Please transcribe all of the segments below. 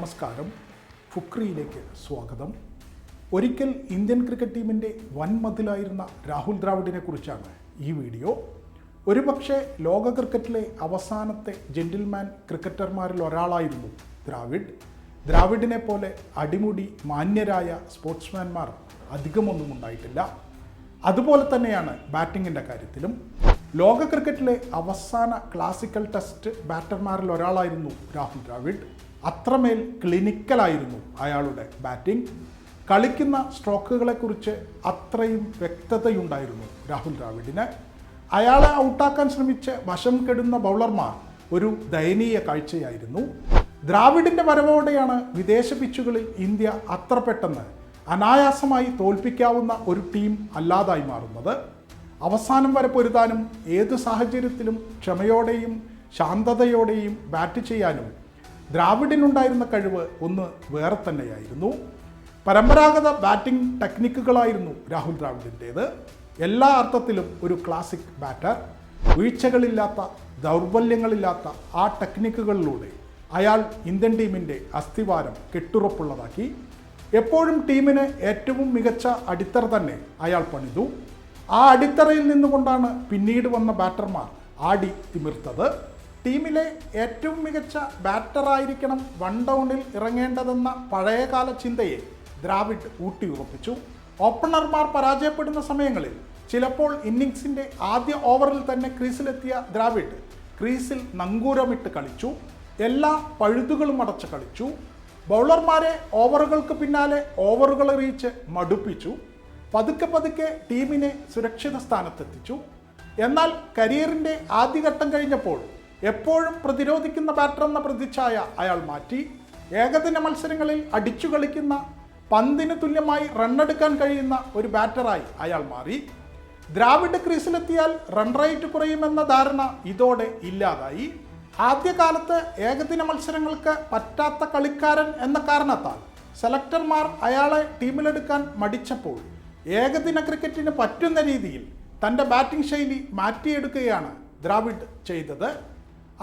നമസ്കാരം. ഫുക്രിയിലേക്ക് സ്വാഗതം. ഒരിക്കൽ ഇന്ത്യൻ ക്രിക്കറ്റ് ടീമിന്റെ വൻമതിലായിരുന്ന രാഹുൽ ദ്രാവിഡിനെ കുറിച്ചാണ് ഈ വീഡിയോ. ഒരുപക്ഷെ ലോക ക്രിക്കറ്റിലെ അവസാനത്തെ ജെന്റിൽമാൻ ക്രിക്കറ്റർമാരിൽ ഒരാളായിരുന്നു ദ്രാവിഡ്. ദ്രാവിഡിനെ പോലെ അടിമുടി മാന്യരായ സ്പോർട്സ്മാൻമാർ അധികമൊന്നും ഉണ്ടായിട്ടില്ല. അതുപോലെ തന്നെയാണ് ബാറ്റിങ്ങിന്റെ കാര്യത്തിലും. ലോക ക്രിക്കറ്റിലെ അവസാന ക്ലാസിക്കൽ ടെസ്റ്റ് ബാറ്റർമാരിൽ ഒരാളായിരുന്നു രാഹുൽ ദ്രാവിഡ്. അത്രമേൽ ക്ലിനിക്കലായിരുന്നു അയാളുടെ ബാറ്റിംഗ്. കളിക്കുന്ന സ്ട്രോക്കുകളെക്കുറിച്ച് അത്രയും വ്യക്തതയുണ്ടായിരുന്നു രാഹുൽ ദ്രാവിഡിന്. അയാളെ ഔട്ടാക്കാൻ ശ്രമിച്ച് വശം കെടുന്ന ബൗളർമാർ ഒരു ദയനീയ കാഴ്ചയായിരുന്നു. ദ്രാവിഡിന്റെ വരവോടെയാണ് വിദേശ പിച്ചുകളിൽ ഇന്ത്യ അത്ര പെട്ടെന്ന് അനായാസമായി തോൽപ്പിക്കാവുന്ന ഒരു ടീം അല്ലാതായി മാറുന്നത്. അവസാനം വരെ പൊരുതാനും ഏത് സാഹചര്യത്തിലും ക്ഷമയോടെയും ശാന്തതയോടെയും ബാറ്റ് ചെയ്യാനും ദ്രാവിഡിനുണ്ടായിരുന്ന കഴിവ് ഒന്ന് വേറെ തന്നെയായിരുന്നു. പരമ്പരാഗത ബാറ്റിംഗ് ടെക്നിക്കുകളായിരുന്നു രാഹുൽ ദ്രാവിഡിന്റേത്. എല്ലാ അർത്ഥത്തിലും ഒരു ക്ലാസിക് ബാറ്റർ. വീഴ്ചകളില്ലാത്ത ദൗർബല്യങ്ങളില്ലാത്ത ആ ടെക്നിക്കുകളിലൂടെ അയാൾ ഇന്ത്യൻ ടീമിന്റെ അസ്ഥിവാരം കെട്ടുറപ്പുള്ളതാക്കി. എപ്പോഴും ടീമിന് ഏറ്റവും മികച്ച അടിത്തറ തന്നെ അയാൾ പണിതു. ആ അടിത്തറയിൽ നിന്നുകൊണ്ടാണ് പിന്നീട് വന്ന ബാറ്റർമാർ ആടി തിമിർത്തത്. ടീമിലെ ഏറ്റവും മികച്ച ബാറ്ററായിരിക്കണം വൺ ഡൗണിൽ ഇറങ്ങേണ്ടതെന്ന പഴയകാല ചിന്തയെ ദ്രാവിഡ് ഊട്ടിയുറപ്പിച്ചു. ഓപ്പണർമാർ പരാജയപ്പെടുന്ന സമയങ്ങളിൽ ചിലപ്പോൾ ഇന്നിങ്സിന്റെ ആദ്യ ഓവറിൽ തന്നെ ക്രീസിലെത്തിയ ദ്രാവിഡ് ക്രീസിൽ നങ്കൂരമിട്ട് കളിച്ചു. എല്ലാ പഴുതുകളും അടച്ച് കളിച്ചു. ബൗളർമാരെ ഓവറുകൾക്ക് പിന്നാലെ ഓവറുകൾ എറിയിച്ച് മടുപ്പിച്ചു. പതുക്കെ പതുക്കെ ടീമിനെ സുരക്ഷിത സ്ഥാനത്തെത്തിച്ചു. എന്നാൽ കരിയറിന്റെ ആദ്യഘട്ടം കഴിഞ്ഞപ്പോൾ എപ്പോഴും പ്രതിരോധിക്കുന്ന ബാറ്റർ എന്ന പ്രതിച്ഛായ അയാൾ മാറ്റി. ഏകദിന മത്സരങ്ങളിൽ അടിച്ചു കളിക്കുന്ന പന്തിന് തുല്യമായി റണ്ണെടുക്കാൻ കഴിയുന്ന ഒരു ബാറ്ററായി അയാൾ മാറി. ദ്രാവിഡ് ക്രീസിലെത്തിയാൽ റൺ റേറ്റ് കുറയുമെന്ന ധാരണ ഇതോടെ ഇല്ലാതായി. ആദ്യകാലത്ത് ഏകദിന മത്സരങ്ങൾക്ക് പറ്റാത്ത കളിക്കാരൻ എന്ന കാരണത്താൽ സെലക്ടർമാർ അയാളെ ടീമിലെടുക്കാൻ മടിച്ചപ്പോൾ ഏകദിന ക്രിക്കറ്റിന് പറ്റുന്ന രീതിയിൽ തന്റെ ബാറ്റിംഗ് ശൈലി മാറ്റിയെടുക്കുകയാണ് ദ്രാവിഡ് ചെയ്തത്.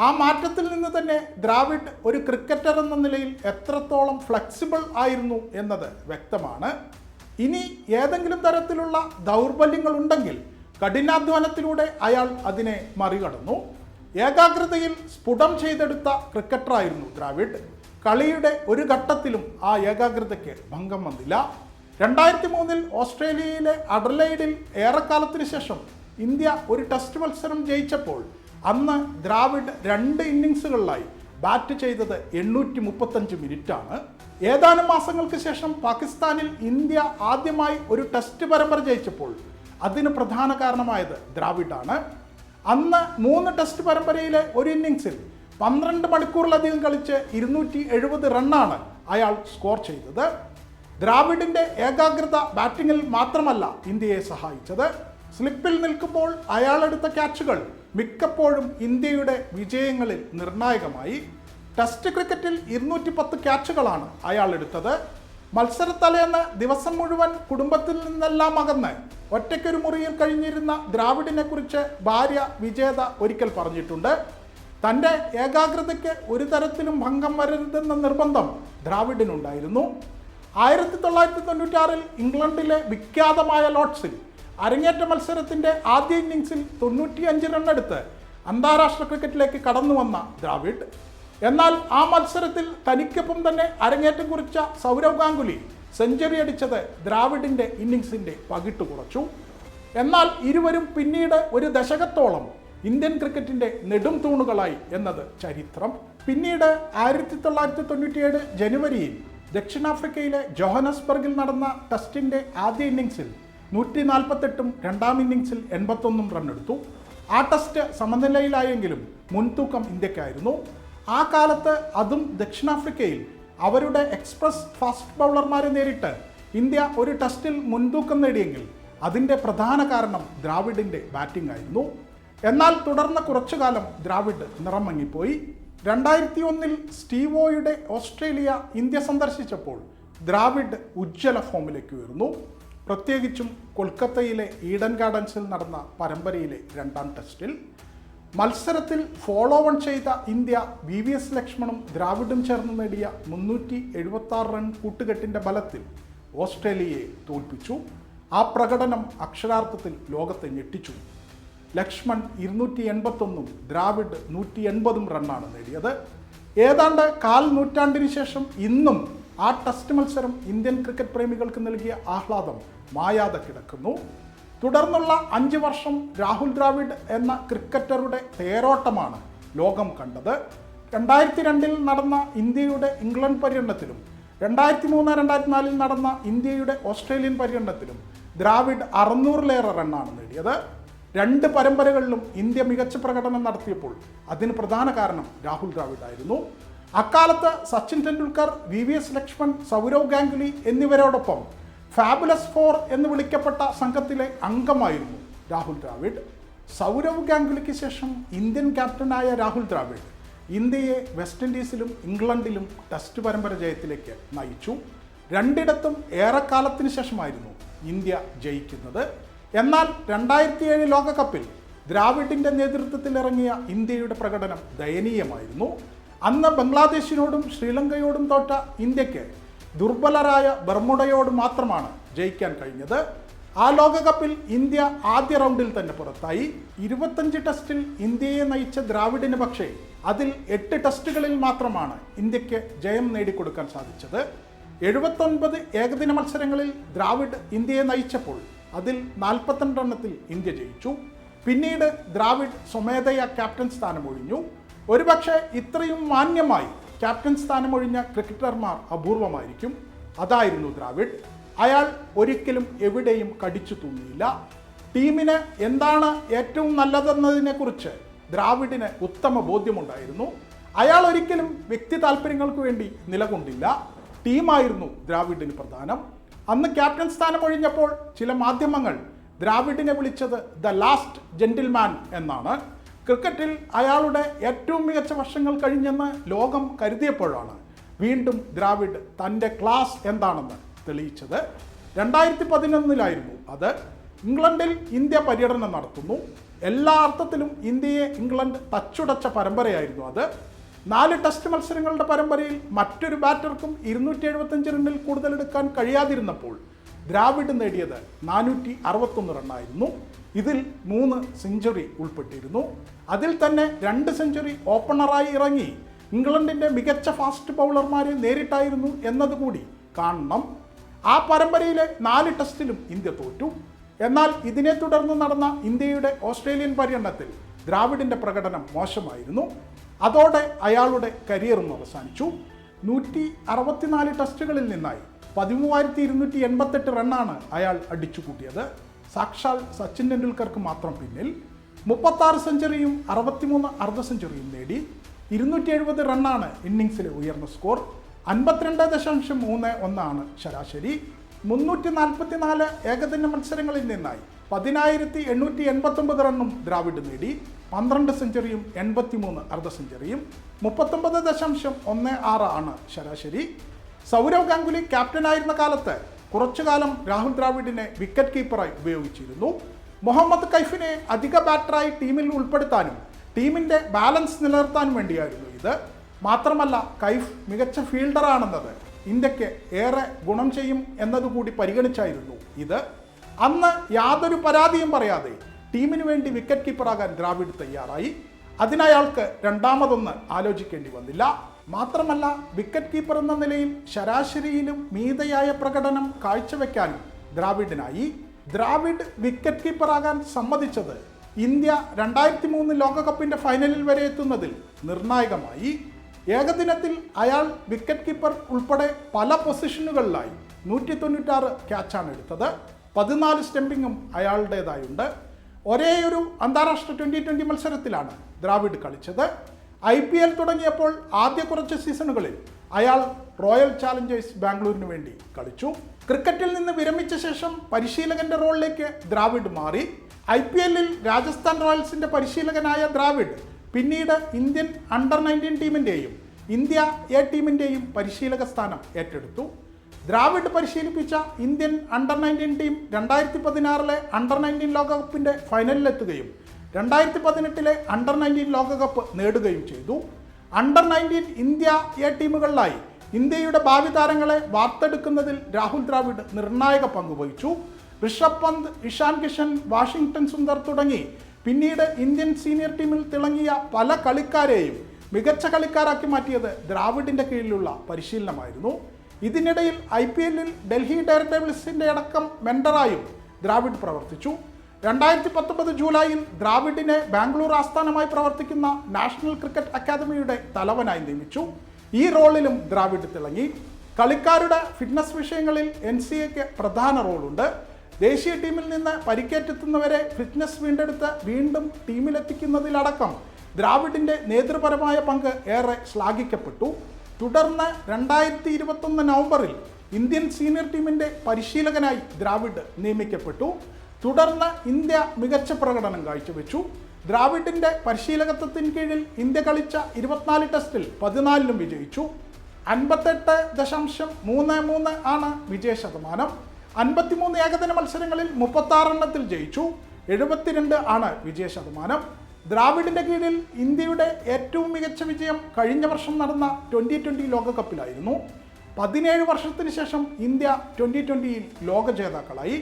ആ മാറ്റത്തിൽ നിന്ന് തന്നെ ദ്രാവിഡ് ഒരു ക്രിക്കറ്റർ എന്ന നിലയിൽ എത്രത്തോളം ഫ്ലെക്സിബിൾ ആയിരുന്നു എന്നത് വ്യക്തമാണ്. ഇനി ഏതെങ്കിലും തരത്തിലുള്ള ദൗർബല്യങ്ങൾ ഉണ്ടെങ്കിൽ കഠിനാധ്വാനത്തിലൂടെ അയാൾ അതിനെ മറികടന്നു. ഏകാഗ്രതയിൽ സ്ഫുടം ചെയ്തെടുത്ത ക്രിക്കറ്ററായിരുന്നു ദ്രാവിഡ്. കളിയുടെ ഒരു ഘട്ടത്തിലും ആ ഏകാഗ്രതയ്ക്ക് ഭംഗം വന്നില്ല. രണ്ടായിരത്തി മൂന്നിൽ ഓസ്ട്രേലിയയിലെ അഡർലൈഡിൽ ഏറെക്കാലത്തിന് ശേഷം ഇന്ത്യ ഒരു ടെസ്റ്റ് മത്സരം ജയിച്ചപ്പോൾ അന്ന് ദ്രാവിഡ് രണ്ട് ഇന്നിങ്സുകളിലായി ബാറ്റ് ചെയ്തത് എണ്ണൂറ്റി മുപ്പത്തഞ്ച് മിനിറ്റാണ്. ഏതാനും മാസങ്ങൾക്ക് ശേഷം പാകിസ്ഥാനിൽ ഇന്ത്യ ആദ്യമായി ഒരു ടെസ്റ്റ് പരമ്പര ജയിച്ചപ്പോൾ അതിന് പ്രധാന കാരണമായത് ദ്രാവിഡാണ്. അന്ന് മൂന്ന് ടെസ്റ്റ് പരമ്പരയിലെ ഒരു ഇന്നിങ്സിൽ പന്ത്രണ്ട് മണിക്കൂറിലധികം കളിച്ച് ഇരുന്നൂറ്റി എഴുപത് റണ്ണാണ് അയാൾ സ്കോർ ചെയ്തത്. ദ്രാവിഡിന്റെ ഏകാഗ്രത ബാറ്റിങ്ങിൽ മാത്രമല്ല ഇന്ത്യയെ സഹായിച്ചത്. സ്ലിപ്പിൽ നിൽക്കുമ്പോൾ അയാളെടുത്ത ക്യാച്ചുകൾ മിക്കപ്പോഴും ഇന്ത്യയുടെ വിജയങ്ങളിൽ നിർണായകമായി. ടെസ്റ്റ് ക്രിക്കറ്റിൽ ഇരുന്നൂറ്റി പത്ത് ക്യാച്ചുകളാണ് അയാൾ എടുത്തത്. മത്സരത്തലേന്ന് ദിവസം മുഴുവൻ കുടുംബത്തിൽ നിന്നെല്ലാം അകന്ന് ഒറ്റയ്ക്കൊരു മുറിയിൽ കഴിഞ്ഞിരുന്ന ദ്രാവിഡിനെ കുറിച്ച് ഭാര്യ വിജേത ഒരിക്കൽ പറഞ്ഞിട്ടുണ്ട്. തന്റെ ഏകാഗ്രതയ്ക്ക് ഒരു തരത്തിലും ഭംഗം വരരുതെന്ന നിർബന്ധം ദ്രാവിഡിനുണ്ടായിരുന്നു. ആയിരത്തി തൊള്ളായിരത്തി തൊണ്ണൂറ്റാറിൽ ഇംഗ്ലണ്ടിലെ വിഖ്യാതമായ ലോർഡ്സിൽ അരങ്ങേറ്റ മത്സരത്തിന്റെ ആദ്യ ഇന്നിങ്സിൽ തൊണ്ണൂറ്റിയഞ്ച് റണ്ണെടുത്ത് അന്താരാഷ്ട്ര ക്രിക്കറ്റിലേക്ക് കടന്നു വന്ന ദ്രാവിഡ്. എന്നാൽ ആ മത്സരത്തിൽ തനിക്കൊപ്പം തന്നെ അരങ്ങേറ്റം കുറിച്ച സൗരവ് ഗാംഗുലി സെഞ്ചുറി അടിച്ചത് ദ്രാവിഡിന്റെ ഇന്നിങ്സിന്റെ പകിട്ട് കുറച്ചു. എന്നാൽ ഇരുവരും പിന്നീട് ഒരു ദശകത്തോളം ഇന്ത്യൻ ക്രിക്കറ്റിന്റെ നെടും തൂണുകളായി എന്നത് ചരിത്രം. പിന്നീട് ആയിരത്തി തൊള്ളായിരത്തി തൊണ്ണൂറ്റിയേഴ് ജനുവരിയിൽ ദക്ഷിണാഫ്രിക്കയിലെ ജോഹനസ്ബർഗിൽ നടന്ന ടെസ്റ്റിന്റെ ആദ്യ ഇന്നിങ്സിൽ നൂറ്റി നാൽപ്പത്തെട്ടും രണ്ടാം ഇന്നിങ്സിൽ എൺപത്തൊന്നും റണ്ണെടുത്തു. ആ ടെസ്റ്റ് സമനിലയിലായെങ്കിലും മുൻതൂക്കം ഇന്ത്യക്കായിരുന്നു. ആ കാലത്ത് അതും ദക്ഷിണാഫ്രിക്കയിൽ. അവരുടെ എക്സ്പ്രസ് ഫാസ്റ്റ് ബൗളർമാരെ നേരിട്ട് ഇന്ത്യ ഒരു ടെസ്റ്റിൽ മുൻതൂക്കം നേടിയെങ്കിൽ അതിന്റെ പ്രധാന കാരണം ദ്രാവിഡിന്റെ ബാറ്റിംഗ് ആയിരുന്നു. എന്നാൽ തുടർന്ന് കുറച്ചു കാലം ദ്രാവിഡ് നിറം മങ്ങിപ്പോയി രണ്ടായിരത്തി ഒന്നിൽ സ്റ്റീവോയുടെ ഓസ്ട്രേലിയ ഇന്ത്യ സന്ദർശിച്ചപ്പോൾ ദ്രാവിഡ് ഉജ്ജ്വല ഫോമിലേക്ക് ഉയർന്നു. പ്രത്യേകിച്ചും കൊൽക്കത്തയിലെ ഈഡൻ ഗാർഡൻസിൽ നടന്ന പരമ്പരയിലെ രണ്ടാം ടെസ്റ്റിൽ മത്സരത്തിൽ ഫോളോ ഓൺ ചെയ്ത ഇന്ത്യ വി വി എസ് ലക്ഷ്മണും ദ്രാവിഡും ചേർന്ന് നേടിയ മുന്നൂറ്റി എഴുപത്തി ആറ് റൺ കൂട്ടുകെട്ടിന്റെ ബലത്തിൽ ഓസ്ട്രേലിയയെ തോൽപ്പിച്ചു. ആ പ്രകടനം അക്ഷരാർത്ഥത്തിൽ ലോകത്തെ ഞെട്ടിച്ചു. ലക്ഷ്മൺ ഇരുന്നൂറ്റി എൺപത്തൊന്നും ദ്രാവിഡ് നൂറ്റി എൺപതും റണ്ണാണ് നേടിയത്. ഏതാണ്ട് കാൽ നൂറ്റാണ്ടിന് ശേഷം ഇന്നും ആ ടെസ്റ്റ് മത്സരം ഇന്ത്യൻ ക്രിക്കറ്റ് പ്രേമികൾക്ക് നൽകിയ ആഹ്ലാദം മായാതെ കിടക്കുന്നു. തുടർന്നുള്ള അഞ്ച് വർഷം രാഹുൽ ദ്രാവിഡ് എന്ന ക്രിക്കറ്ററുടെ തേരോട്ടമാണ് ലോകം കണ്ടത്. രണ്ടായിരത്തി രണ്ടിൽ നടന്ന ഇന്ത്യയുടെ ഇംഗ്ലണ്ട് പര്യടനത്തിലും രണ്ടായിരത്തി മൂന്ന് രണ്ടായിരത്തി നാലിൽ നടന്ന ഇന്ത്യയുടെ ഓസ്ട്രേലിയൻ പര്യടനത്തിലും ദ്രാവിഡ് അറുന്നൂറിലേറെ റണ്ണാണ് നേടിയത്. രണ്ട് പരമ്പരകളിലും ഇന്ത്യ മികച്ച പ്രകടനം നടത്തിയപ്പോൾ അതിന് പ്രധാന കാരണം രാഹുൽ ദ്രാവിഡ് ആയിരുന്നു അക്കാലത്ത് Sachin Tendulkar V V S Laxman Sourav Ganguly എന്നിവരോടൊപ്പം ഫാബുലസ് ഫോർ എന്ന് വിളിക്കപ്പെട്ട സംഘത്തിലെ അംഗമായിരുന്നു രാഹുൽ ദ്രാവിഡ്. സൗരവ് ഗാംഗുലിക്ക് ശേഷം ഇന്ത്യൻ ക്യാപ്റ്റനായ രാഹുൽ ദ്രാവിഡ് ഇന്ത്യയെ വെസ്റ്റ് ഇൻഡീസിലും ഇംഗ്ലണ്ടിലും ടെസ്റ്റ് പരമ്പര ജയത്തിലേക്ക് നയിച്ചു. രണ്ടിടത്തും ഏറെക്കാലത്തിന് ശേഷമായിരുന്നു ഇന്ത്യ ജയിക്കുന്നത്. എന്നാൽ രണ്ടായിരത്തി ഏഴ് ലോകകപ്പിൽ ദ്രാവിഡിന്റെ നേതൃത്വത്തിലിറങ്ങിയ ഇന്ത്യയുടെ പ്രകടനം ദയനീയമായിരുന്നു. അന്ന് ബംഗ്ലാദേശിനോടും ശ്രീലങ്കയോടും തോറ്റ ഇന്ത്യയ്ക്ക് ദുർബലരായ ബർമുഡയോട് മാത്രമാണ് ജയിക്കാൻ കഴിഞ്ഞത്. ആ ലോകകപ്പിൽ ഇന്ത്യ ആദ്യ റൗണ്ടിൽ തന്നെ പുറത്തായി. ഇരുപത്തഞ്ച് ടെസ്റ്റിൽ ഇന്ത്യയെ നയിച്ച ദ്രാവിഡിന് പക്ഷേ അതിൽ എട്ട് ടെസ്റ്റുകളിൽ മാത്രമാണ് ഇന്ത്യയ്ക്ക് ജയം നേടിക്കൊടുക്കാൻ സാധിച്ചത്. എഴുപത്തൊൻപത് ഏകദിന മത്സരങ്ങളിൽ ദ്രാവിഡ് ഇന്ത്യയെ നയിച്ചപ്പോൾ അതിൽ നാൽപ്പത്തിരണ്ടെണ്ണത്തിൽ ഇന്ത്യ ജയിച്ചു. പിന്നീട് ദ്രാവിഡ് സ്വമേധയ ക്യാപ്റ്റൻ സ്ഥാനമൊഴിഞ്ഞു. ഒരുപക്ഷെ ഇത്രയും മാന്യമായി ക്യാപ്റ്റൻ സ്ഥാനം ഒഴിഞ്ഞ ക്രിക്കറ്റർമാർ അപൂർവമായിരിക്കും. അതായിരുന്നു ദ്രാവിഡ്. അയാൾ ഒരിക്കലും എവിടെയും കടിച്ചു തൂങ്ങിയില്ല. ടീമിന് എന്താണ് ഏറ്റവും നല്ലതെന്നതിനെക്കുറിച്ച് ദ്രാവിഡിന് ഉത്തമ ബോധ്യമുണ്ടായിരുന്നു. അയാൾ ഒരിക്കലും വ്യക്തി താല്പര്യങ്ങൾക്ക് വേണ്ടി നിലകൊണ്ടില്ല. ടീമായിരുന്നു ദ്രാവിഡിന് പ്രധാനം. അന്ന് ക്യാപ്റ്റൻ സ്ഥാനം ഒഴിഞ്ഞപ്പോൾ ചില മാധ്യമങ്ങൾ ദ്രാവിഡിനെ വിളിച്ചത് ദ ലാസ്റ്റ് ജെന്റിൽമാൻ എന്നാണ്. ക്രിക്കറ്റിൽ അയാളുടെ ഏറ്റവും മികച്ച വർഷങ്ങൾ കഴിഞ്ഞെന്ന് ലോകം കരുതിയപ്പോഴാണ് വീണ്ടും ദ്രാവിഡ് തന്റെ ക്ലാസ് എന്താണെന്ന് തെളിയിച്ചത്. രണ്ടായിരത്തി പതിനൊന്നിലായിരുന്നു അത്. ഇംഗ്ലണ്ടിൽ ഇന്ത്യ പര്യടനം നടത്തുന്നു. എല്ലാ അർത്ഥത്തിലും ഇന്ത്യയെ ഇംഗ്ലണ്ട് തച്ചുടച്ച പരമ്പരയായിരുന്നു അത്. നാല് ടെസ്റ്റ് മത്സരങ്ങളുടെ പരമ്പരയിൽ മറ്റൊരു ബാറ്റർക്കും ഇരുന്നൂറ്റി എഴുപത്തഞ്ച് റണ്ണിൽ കൂടുതൽ എടുക്കാൻ കഴിയാതിരുന്നപ്പോൾ ദ്രാവിഡ് നേടിയത് നാനൂറ്റി അറുപത്തൊന്ന് റണ്ണായിരുന്നു. ഇതിൽ മൂന്ന് സെഞ്ചുറി ഉൾപ്പെട്ടിരുന്നു. അതിൽ തന്നെ രണ്ട് സെഞ്ചുറി ഓപ്പണറായി ഇറങ്ങി ഇംഗ്ലണ്ടിന്റെ മികച്ച ഫാസ്റ്റ് ബൗളർമാരെ നേരിട്ടായിരുന്നു എന്നതുകൂടി കാണണം. ആ പരമ്പരയിലെ നാല് ടെസ്റ്റിലും ഇന്ത്യ തോറ്റു. എന്നാൽ ഇതിനെ തുടർന്ന് നടന്ന ഇന്ത്യയുടെ ഓസ്ട്രേലിയൻ പര്യടനത്തിൽ ദ്രാവിഡിന്റെ പ്രകടനം മോശമായിരുന്നു. അതോടെ അയാളുടെ കരിയറും അവസാനിച്ചു. നൂറ്റി അറുപത്തിനാല് ടെസ്റ്റുകളിൽ നിന്നായി പതിമൂവായിരത്തി ഇരുന്നൂറ്റി എൺപത്തെട്ട് റണ്ണാണ് അയാൾ അടിച്ചു കൂട്ടിയത് സാക്ഷാൽ സച്ചിൻ ടെണ്ടുൽക്കർക്ക് മാത്രം പിന്നിൽ മുപ്പത്താറ് സെഞ്ചുറിയും അറുപത്തിമൂന്ന് അർദ്ധ സെഞ്ചുറിയും നേടി ഇരുന്നൂറ്റി എഴുപത് റണ്ണാണ് ഇന്നിങ്സിലെ ഉയർന്ന സ്കോർ. അൻപത്തിരണ്ട് ദശാംശം മൂന്ന് ഒന്നാണ് ശരാശരി. മുന്നൂറ്റി നാൽപ്പത്തിനാല് ഏകദിന മത്സരങ്ങളിൽ നിന്നായി പതിനായിരത്തി എണ്ണൂറ്റി എൺപത്തൊമ്പത് റണ്ണും ദ്രാവിഡ് നേടി. പന്ത്രണ്ട് സെഞ്ചുറിയും എൺപത്തിമൂന്ന് അർദ്ധ സെഞ്ചുറിയും മുപ്പത്തൊമ്പത് ദശാംശം ഒന്ന് ആറ് ആണ് ശരാശരി. സൗരവ് ഗാംഗുലി ക്യാപ്റ്റനായിരുന്ന കാലത്ത് കുറച്ചുകാലം രാഹുൽ ദ്രാവിഡിനെ വിക്കറ്റ് കീപ്പറായി ഉപയോഗിച്ചിരുന്നു. മുഹമ്മദ് കൈഫിനെ അധിക ബാറ്ററായി ടീമിൽ ഉൾപ്പെടുത്താനും ടീമിന്റെ ബാലൻസ് നിലനിർത്താനും വേണ്ടിയായിരുന്നു ഇത്. മാത്രമല്ല കൈഫ് മികച്ച ഫീൽഡറാണെന്നത് ഇന്ത്യയ്ക്ക് ഏറെ ഗുണം ചെയ്യും എന്നതുകൂടി പരിഗണിച്ചായിരുന്നു ഇത്. അന്ന് യാതൊരു പരാതിയും പറയാതെ ടീമിന് വേണ്ടി വിക്കറ്റ് കീപ്പറാകാൻ ദ്രാവിഡ് തയ്യാറായി. അതിനയാൾക്ക് രണ്ടാമതൊന്ന് ആലോചിക്കേണ്ടി വന്നില്ല. മാത്രമല്ല വിക്കറ്റ് കീപ്പർ എന്ന നിലയിൽ ശരാശരിയിലും മീതയായ പ്രകടനം കാഴ്ചവെക്കാൻ ദ്രാവിഡിനായി. ദ്രാവിഡ് വിക്കറ്റ് കീപ്പറാകാൻ സമ്മതിച്ചത് ഇന്ത്യ രണ്ടായിരത്തി മൂന്ന് ലോകകപ്പിന്റെ ഫൈനലിൽ വരെ എത്തുന്നതിൽ നിർണായകമായി. ഏകദിനത്തിൽ അയാൾ വിക്കറ്റ് കീപ്പർ ഉൾപ്പെടെ പല പൊസിഷനുകളിലായി നൂറ്റി തൊണ്ണൂറ്റാറ് ക്യാച്ചാണ് എടുത്തത്. പതിനാല് സ്റ്റെമ്പിങ്ങും അയാളുടേതായുണ്ട്. ഒരേയൊരു അന്താരാഷ്ട്ര ട്വന്റി ട്വന്റി മത്സരത്തിലാണ് ദ്രാവിഡ് കളിച്ചത്. ഐ പി എൽ തുടങ്ങിയപ്പോൾ ആദ്യ കുറച്ച് സീസണുകളിൽ അയാൾ റോയൽ ചാലഞ്ചേഴ്സ് ബാംഗ്ലൂരിന് വേണ്ടി കളിച്ചു. ക്രിക്കറ്റിൽ നിന്ന് വിരമിച്ച ശേഷം പരിശീലകന്റെ റോളിലേക്ക് ദ്രാവിഡ് മാറി. ഐ പി എല്ലിൽ രാജസ്ഥാൻ റോയൽസിന്റെ പരിശീലകനായ ദ്രാവിഡ് പിന്നീട് ഇന്ത്യൻ അണ്ടർ നയന്റീൻ ടീമിന്റെയും ഇന്ത്യ എ ടീമിന്റെയും പരിശീലക സ്ഥാനം ഏറ്റെടുത്തു. ദ്രാവിഡ് പരിശീലിപ്പിച്ച ഇന്ത്യൻ അണ്ടർ നയന്റീൻ ടീം രണ്ടായിരത്തി പതിനാറിലെ അണ്ടർ നയന്റീൻ ലോകകപ്പിന്റെ ഫൈനലിലെത്തുകയും രണ്ടായിരത്തി പതിനെട്ടിലെ അണ്ടർ നയന്റീൻ ലോകകപ്പ് നേടുകയും ചെയ്തു. അണ്ടർ നയന്റീൻ ഇന്ത്യ എ ടീമുകളിലായി ഇന്ത്യയുടെ ഭാവി താരങ്ങളെ വാർത്തെടുക്കുന്നതിൽ രാഹുൽ ദ്രാവിഡ് നിർണായക പങ്ക് വഹിച്ചു. ഋഷഭ് പന്ത് ഇഷാൻ കിഷൻ വാഷിംഗ്ടൺ സുന്ദർ തുടങ്ങി പിന്നീട് ഇന്ത്യൻ സീനിയർ ടീമിൽ തിളങ്ങിയ പല കളിക്കാരെയും മികച്ച കളിക്കാരാക്കി മാറ്റിയത് ദ്രാവിഡിന്റെ കീഴിലുള്ള പരിശീലനമായിരുന്നു. ഇതിനിടയിൽ ഐ പി എല്ലിൽ ഡൽഹി ഡയർ ഡെവിൾസിന്റെ അടക്കം മെൻഡറായും ദ്രാവിഡ് പ്രവർത്തിച്ചു. രണ്ടായിരത്തി പത്തൊമ്പത് ജൂലൈയിൽ ദ്രാവിഡിനെ ബാംഗ്ലൂർ ആസ്ഥാനമായി പ്രവർത്തിക്കുന്ന നാഷണൽ ക്രിക്കറ്റ് അക്കാദമിയുടെ തലവനായി നിയമിച്ചു. ഈ റോളിലും ദ്രാവിഡ് തിളങ്ങി. കളിക്കാരുടെ ഫിറ്റ്നസ് വിഷയങ്ങളിൽ എൻ സി എക്ക് പ്രധാന റോളുണ്ട്. ദേശീയ ടീമിൽ നിന്ന് പരിക്കേറ്റെത്തുന്നവരെ ഫിറ്റ്നസ് വീണ്ടെടുത്ത് വീണ്ടും ടീമിലെത്തിക്കുന്നതിലടക്കം ദ്രാവിഡിന്റെ നേതൃപരമായ പങ്ക് ഏറെ ശ്ലാഘിക്കപ്പെട്ടു. തുടർന്ന് രണ്ടായിരത്തി ഇരുപത്തൊന്ന് നവംബറിൽ ഇന്ത്യൻ സീനിയർ ടീമിന്റെ പരിശീലകനായി ദ്രാവിഡ് നിയമിക്കപ്പെട്ടു. തുടർന്ന് ഇന്ത്യ മികച്ച പ്രകടനം കാഴ്ചവെച്ചു. ദ്രാവിഡിന്റെ പരിശീലകത്വത്തിന് കീഴിൽ ഇന്ത്യ കളിച്ച ഇരുപത്തിനാല് ടെസ്റ്റിൽ പതിനാലിലും വിജയിച്ചു. അൻപത്തെട്ട് ദശാംശം മൂന്ന് മൂന്ന് ആണ് വിജയ ശതമാനം. അൻപത്തിമൂന്ന് ഏകദിന മത്സരങ്ങളിൽ മുപ്പത്താറെണ്ണത്തിൽ ജയിച്ചു. എഴുപത്തിരണ്ട് ആണ് വിജയ ശതമാനം. ദ്രാവിഡിന്റെ കീഴിൽ ഇന്ത്യയുടെ ഏറ്റവും മികച്ച വിജയം കഴിഞ്ഞ വർഷം നടന്ന ട്വന്റി ട്വന്റി ലോകകപ്പിലായിരുന്നു. പതിനേഴ് വർഷത്തിന് ശേഷം ഇന്ത്യ ട്വന്റി ട്വന്റിയിൽ ലോക ജേതാക്കളായി.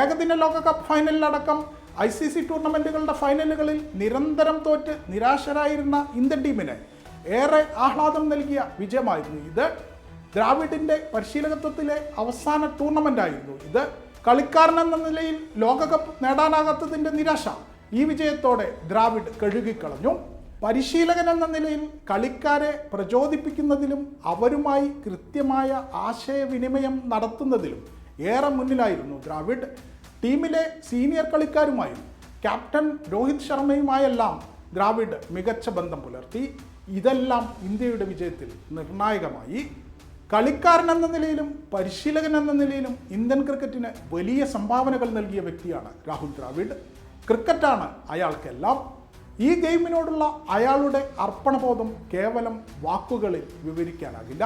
ഏകദിന ലോകകപ്പ് ഫൈനലിലടക്കം ഐ സി സി ടൂർണമെന്റുകളുടെ ഫൈനലുകളിൽ നിരന്തരം തോറ്റ് നിരാശരായിരുന്ന ഇന്ത്യൻ ടീമിന് ഏറെ ആഹ്ലാദം നൽകിയ വിജയമായിരുന്നു ഇത്. ദ്രാവിഡിന്റെ പരിശീലകത്വത്തിലെ അവസാന ടൂർണമെന്റായിരുന്നു ഇത്. കളിക്കാരൻ എന്ന നിലയിൽ ലോകകപ്പ് നേടാനാകാത്തതിന്റെ നിരാശ ഈ വിജയത്തോടെ ദ്രാവിഡ് കഴുകിക്കളഞ്ഞു. പരിശീലകൻ എന്ന നിലയിൽ കളിക്കാരെ പ്രചോദിപ്പിക്കുന്നതിലും അവരുമായി കൃത്യമായ ആശയവിനിമയം നടത്തുന്നതിലും ഏറെ മുന്നിലായിരുന്നു ദ്രാവിഡ്. ടീമിലെ സീനിയർ കളിക്കാരുമായും ക്യാപ്റ്റൻ രോഹിത് ശർമ്മയുമായെല്ലാം ദ്രാവിഡ് മികച്ച ബന്ധം പുലർത്തി. ഇതെല്ലാം ഇന്ത്യയുടെ വിജയത്തിൽ നിർണായകമായി. കളിക്കാരൻ എന്ന നിലയിലും പരിശീലകൻ എന്ന നിലയിലും ഇന്ത്യൻ ക്രിക്കറ്റിന് വലിയ സംഭാവനകൾ നൽകിയ വ്യക്തിയാണ് രാഹുൽ ദ്രാവിഡ്. ക്രിക്കറ്റാണ് അയാൾക്കെല്ലാം. ഈ ഗെയിമിനോടുള്ള അയാളുടെ അർപ്പണബോധം കേവലം വാക്കുകളിൽ വിവരിക്കാനാകില്ല.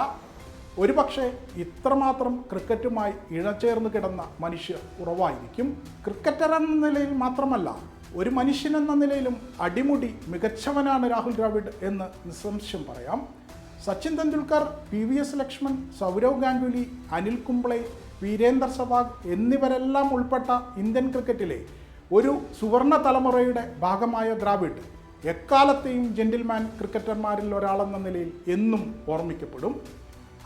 ഒരുപക്ഷെ ഇത്രമാത്രം ക്രിക്കറ്റുമായി ഇഴചേർന്ന് കിടന്ന മനുഷ്യർ ഉറവായിരിക്കും. ക്രിക്കറ്റർ എന്ന നിലയിൽ മാത്രമല്ല ഒരു മനുഷ്യൻ എന്ന നിലയിലും അടിമുടി മികച്ചവനാണ് രാഹുൽ ദ്രാവിഡ് എന്ന് നിസ്സംശയം പറയാം. Sachin Tendulkar P V S Laxman Sourav Ganguly Anil Kumble Virender Sehwag എന്നിവരെല്ലാം ഉൾപ്പെട്ട ഇന്ത്യൻ ക്രിക്കറ്റിലെ ഒരു സുവർണ തലമുറയുടെ ഭാഗമായ ദ്രാവിഡ് എക്കാലത്തെയും ജെന്റിൽമാൻ ക്രിക്കറ്റർമാരിൽ ഒരാളെന്ന നിലയിൽ എന്നും ഓർമ്മിക്കപ്പെടും.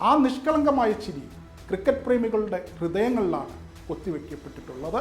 ആ നിഷ്കളങ്കമായ ചിരി ക്രിക്കറ്റ് പ്രേമികളുടെ ഹൃദയങ്ങളിലാണ് കൊത്തിവെക്കപ്പെട്ടിട്ടുള്ളത്